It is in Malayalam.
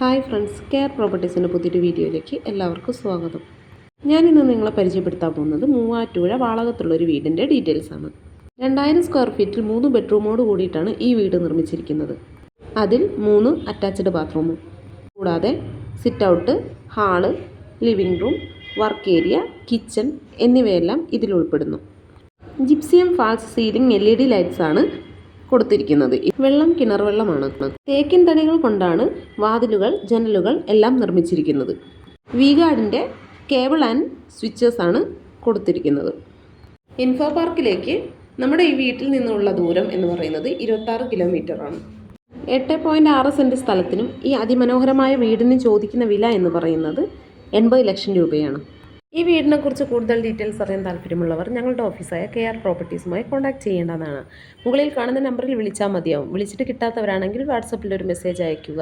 ഹായ് ഫ്രണ്ട്സ് കെയർ പ്രോപ്പർട്ടീസിന്റെ പുതിയൊരു വീഡിയോയിലേക്ക് എല്ലാവർക്കും സ്വാഗതം. ഞാനിന്ന് നിങ്ങളെ പരിചയപ്പെടുത്താൻ പോകുന്നത് മൂവാറ്റുപുഴ വാളകത്തുള്ള ഒരു വീടിന്റെ ഡീറ്റെയിൽസ് ആണ് രണ്ടായിരം സ്ക്വയർ ഫീറ്റിൽ മൂന്ന് ബെഡ്റൂമോട് കൂടിയിട്ടാണ് ഈ വീട് നിർമ്മിച്ചിരിക്കുന്നത്. അതിൽ മൂന്ന് അറ്റാച്ച്ഡ് ബാത്റൂമും കൂടാതെ sit out hall living room work area kitchen എന്നിവയെല്ലാം ഇതിൽ ഉൾപ്പെടുന്നു. Gypsum false ceiling L E D ലൈറ്റ്സാണ് കൊടുത്തിരിക്കുന്നത്. വെള്ളം കിണർ വെള്ളമാണ് തേക്കിൻ തടികൾ കൊണ്ടാണ് വാതിലുകൾ ജനലുകൾ എല്ലാം നിർമ്മിച്ചിരിക്കുന്നത്. വി ഗാർഡിന്റെ കേബിൾ ആൻഡ് സ്വിച്ചസ് ആണ് കൊടുത്തിരിക്കുന്നത്. ഇൻഫോ പാർക്കിലേക്ക് നമ്മുടെ ഈ വീട്ടിൽ നിന്നുള്ള ദൂരം എന്ന് പറയുന്നത് ഇരുപത്താറ് കിലോമീറ്റർ ആണ്. എട്ട് പോയിന്റ് ആറ് സെന്റ് സ്ഥലത്തിനും ഈ അതിമനോഹരമായ വീടിന് ചോദിക്കുന്ന വില എന്ന് പറയുന്നത് എൺപത് ലക്ഷം രൂപയാണ്. ഈ വീടിനെക്കുറിച്ച് കൂടുതൽ ഡീറ്റെയിൽസ് അറിയാൻ താല്പര്യമുള്ളവർ ഞങ്ങളുടെ ഓഫീസായ കെ ആർ പ്രോപ്പർട്ടീസുമായി കോൺടാക്ട് ചെയ്യേണ്ടതാണ്. മുകളിൽ കാണുന്ന നമ്പറിൽ വിളിച്ചാൽ മതിയാവും. വിളിച്ചിട്ട് കിട്ടാത്തവരാണെങ്കിൽ വാട്സപ്പിൽ ഒരു മെസ്സേജ് അയയ്ക്കുക.